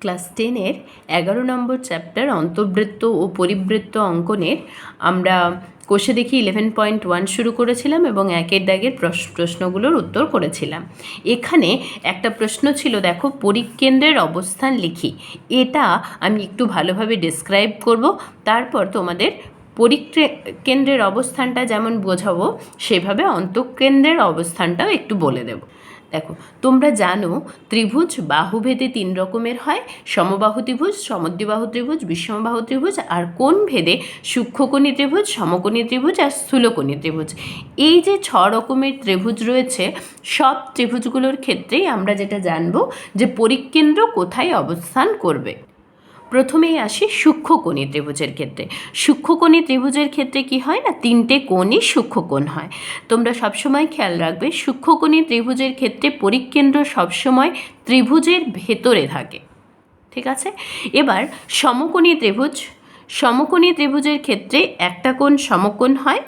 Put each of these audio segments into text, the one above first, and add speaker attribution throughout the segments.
Speaker 1: Class টেনের এগারো নম্বর chapter অন্তর্বৃত্ত ও পরিবৃত্ত অঙ্কনের, আমরা কোষে দেখি ইলেভেন পয়েন্ট ওয়ান শুরু করেছিলাম এবং একের দাগের প্রশ- প্রশ্নগুলোর উত্তর করেছিলাম। এখানে একটা প্রশ্ন ছিল, দেখো পরিকেন্দ্রের অবস্থান লিখি। এটা আমি একটু ভালোভাবে ডিসক্রাইব করব। তারপর তোমাদের পরিক্রে- কেন্দ্রের অবস্থানটা যেমন বোঝাবো, সেভাবে অন্তঃকেন্দ্রের অবস্থানটাও একটু বলে দেব। দেখো, তোমরা জানো ত্রিভুজ বাহুভেদে তিন রকমের হয়, সমবাহু ত্রিভুজ, সমদ্বিবাহু ত্রিভুজ বিষমবাহু ত্রিভুজ, আর কোন ভেদে সূক্ষ্মকণী ত্রিভুজ, সমকণী ত্রিভুজ, আর স্থূলকণী ত্রিভুজ। এই যে ছ রকমের ত্রিভুজ রয়েছে, সব ত্রিভুজগুলোর ক্ষেত্রেই আমরা যেটা জানব যে পরিকেন্দ্র কোথায় অবস্থান করবে। প্রথমেই আসি সূক্ষ্মকোণী ত্রিভুজের ক্ষেত্রে। সূক্ষ্মকোণী ত্রিভুজের ক্ষেত্রে কি হয় না? তিনটে কোণই সূক্ষ্মকোণ হয়। তোমরা সবসময় খেয়াল রাখবে সূক্ষ্মকোণী ত্রিভুজের ক্ষেত্রে পরিকেন্দ্র সবসময় ত্রিভুজের ভেতরে থাকে। ঠিক আছে? এবার সমকোণী ত্রিভুজ। সমকোণী ত্রিভুজের ক্ষেত্রে একটা কোণ সমকোণ হয়।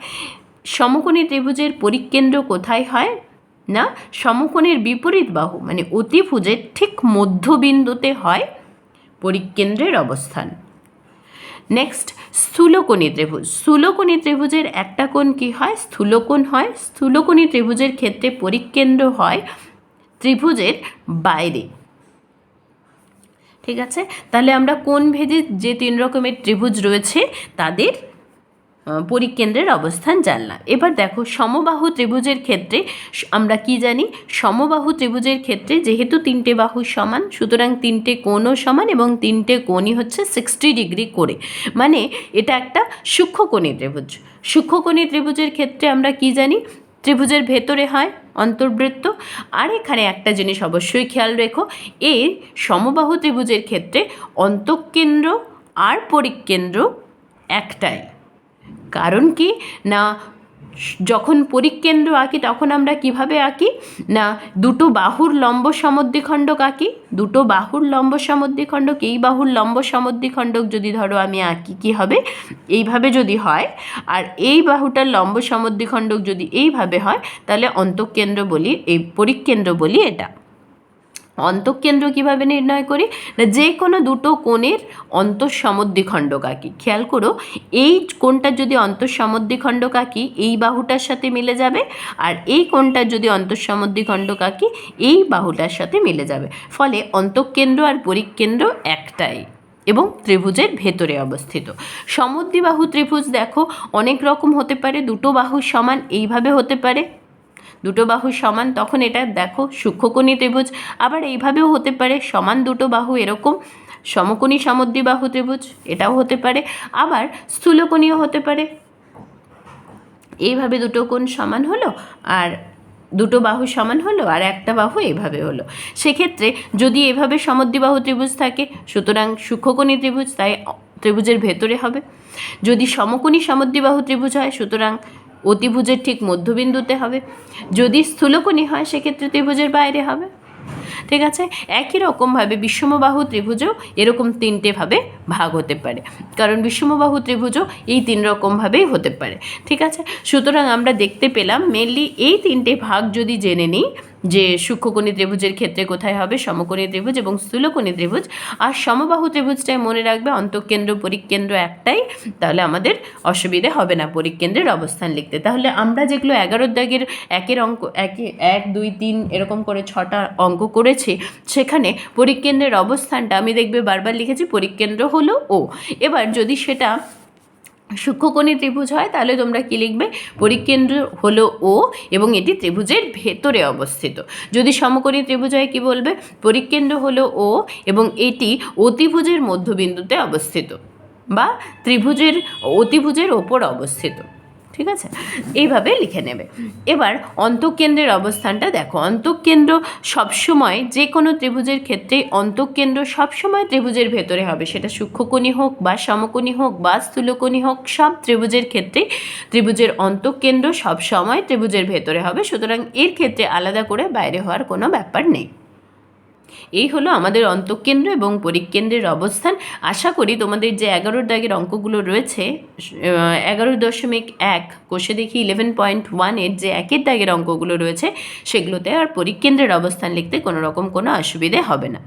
Speaker 1: সমকোণী ত্রিভুজের পরিকেন্দ্র কোথায় হয় না? সমকোণের বিপরীত বাহু মানে অতিভুজের ঠিক মধ্যবিন্দুতে হয় পরিকেন্দ্রের অবস্থান। নেক্সট স্থূলকোণী ত্রিভুজ। স্থূলকোণী ত্রিভুজের একটা কোণ কি হয়? স্থূলকোণ হয়। স্থূলকোণী ত্রিভুজের ক্ষেত্রে পরিকেন্দ্র হয় ত্রিভুজের বাইরে। ঠিক আছে? তাহলে আমরা কোন ভেদে যে তিন রকমের ত্রিভুজ রয়েছে, তাদের পরিকেন্দ্রের অবস্থান জানলাম। এবার দেখো, সমবাহু ত্রিভুজের ক্ষেত্রে আমরা কি জানি? সমবাহু ত্রিভুজের ক্ষেত্রে যেহেতু তিনটে বাহু সমান, সুতরাং তিনটে কোণও সমান এবং তিনটে কোণই হচ্ছে সিক্সটি ডিগ্রি করে। মানে এটা একটা সূক্ষ্মকোণী ত্রিভুজ। সূক্ষ্মকোণী ত্রিভুজের ক্ষেত্রে আমরা কি জানি? ত্রিভুজের ভেতরে হয় অন্তর্বৃত্ত। আর এখানে একটা জিনিস অবশ্যই খেয়াল রেখো এই সমবাহু ত্রিভুজের ক্ষেত্রে অন্তঃকেন্দ্র আর পরিকেন্দ্র একটাই। কারণ কি? না, যখন পরিকেন্দ্র আঁকি, তখন আমরা কীভাবে আঁকি? না, দুটো বাহুর লম্ব সমদ্বিখণ্ডক আঁকি। দুটো বাহুর লম্ব সমদ্বিখণ্ডক, এই বাহুর লম্ব সমদ্বিখণ্ডক যদি ধরো আমি আঁকি, কি হবে? এইভাবে যদি হয়, আর এই বাহুটার লম্ব সমদ্বিখণ্ডক যদি এইভাবে হয়, তাহলে অন্তঃকেন্দ্র বলি, এই পরিকেন্দ্র বলি এটা। অন্তঃকেন্দ্র কীভাবে নির্ণয় করি? না যে কোনো দুটো কোণের অন্তঃসমদ্বিখণ্ডক আঁকি খেয়াল করো, এই কোণটার যদি অন্তঃসমদ্বিখণ্ডক আঁকি এই বাহুটার সাথে মিলে যাবে, আর এই কোণটার যদি অন্তঃসমদ্বিখণ্ডক আঁকি এই বাহুটার সাথে মিলে যাবে। ফলে অন্তঃকেন্দ্র আর পরিকেন্দ্র একটাই এবং ত্রিভুজের ভেতরে অবস্থিত। সমদ্বিবাহু ত্রিভুজ দেখো, অনেক রকম হতে পারে, দুটো বাহু সমান, এইভাবে হতে পারে। দুটো বাহু সমান, তখন এটা দেখো সূক্ষ্মকোণী ত্রিভুজ। আবার এইভাবেও হতে পারে, সমান দুটো বাহু এরকম, সমকোণী সমদ্বিবাহু ত্রিভুজ, এটাও হতে পারে। আবার স্থূলকোণীয় হতে পারে। এইভাবে দুটো কোণ সমান হলো, আর দুটো বাহু সমান হলো, আর একটা বাহু এইভাবে হলো। সেক্ষেত্রে যদি এভাবে সমদ্বিবাহু ত্রিভুজ থাকে, সুতরাং সূক্ষ্মকোণী ত্রিভুজ, তাই ত্রিভুজের ভেতরে হবে। যদি সমকোণী সমদ্বিবাহু ত্রিভুজ হয়, সুতরাং অতিভুজের ঠিক মধ্যবিন্দুতে হবে। যদি স্থূলকোণী হয়, সেক্ষেত্রে ত্রিভুজের বাইরে হবে। ঠিক আছে? একই রকমভাবে বিষমবাহু ত্রিভুজও এরকম তিনটেভাবে ভাগ হতে পারে। কারণ বিষমবাহু ত্রিভুজও এই তিন রকমভাবেই হতে পারে। ঠিক আছে? সুতরাং আমরা দেখতে পেলাম মেনলি এই তিনটে ভাগ যদি জেনে নিই যে সূক্ষ্মকোণী ত্রিভুজের ক্ষেত্রে কোথায় হবে? সমকোণী ত্রিভুজ এবং স্থূলকোণী ত্রিভুজ। আর সমবাহু ত্রিভুজটাই মনে রাখবে অন্তঃকেন্দ্র, পরিকেন্দ্র একটাই। তাহলে আমাদের অসুবিধে হবে না পরিকেন্দ্রের অবস্থান লিখতে। তাহলে আমরা যেগুলো এগারো দাগের একের অঙ্ক, একে, এক, দুই, তিন এরকম করে ছটা অঙ্ক করেছি, সেখানে পরিকেন্দ্রের অবস্থানটা আমি দেখবে বারবার লিখেছি, পরিকেন্দ্র হলো ও। এবার যদি সেটা সূক্ষ্মকোণী ত্রিভুজ হয়, তাহলে তোমরা কি লিখবে? পরিকেন্দ্র হলো ও এবং এটি ত্রিভুজের ভেতরে অবস্থিত। যদি সমকোণী ত্রিভুজ হয়, কী বলবে? পরিকেন্দ্র হলো ও এবং এটি অতিভুজের মধ্যবিন্দুতে অবস্থিত বা ত্রিভুজের, অতিভুজের ওপর অবস্থিত। ঠিক আছে? এইভাবে লিখে নেবে। এবার অন্তঃকেন্দ্রের অবস্থানটা দেখো। অন্তঃকেন্দ্র সবসময় যে কোনো ত্রিভুজের ক্ষেত্রে অন্তঃকেন্দ্র সবসময় ত্রিভুজের ভেতরে হবে। সেটা সূক্ষ্মকোণী হোক বা সমকোণী হোক বা স্থূলকোণী হোক, সব ত্রিভুজের ক্ষেত্রেই ত্রিভুজের অন্তঃকেন্দ্র সবসময় ত্রিভুজের ভেতরে হবে। সুতরাং এর ক্ষেত্রে আলাদা করে বাইরে হওয়ার কোনো ব্যাপার নেই। এই হলো আমাদের অন্তঃকেন্দ্র এবং পরিকেন্দ্রের অবস্থান। আশা করি তোমাদের যে এগারো দাগের অঙ্কগুলো রয়েছে এগারো দশমিক এক, কোষে দেখি ইলেভেন পয়েন্ট ওয়ানের যে একের দাগের অঙ্কগুলো রয়েছে, সেগুলোতে আর পরিকেন্দ্রের অবস্থান লিখতে কোনো রকম কোনো অসুবিধে হবে না।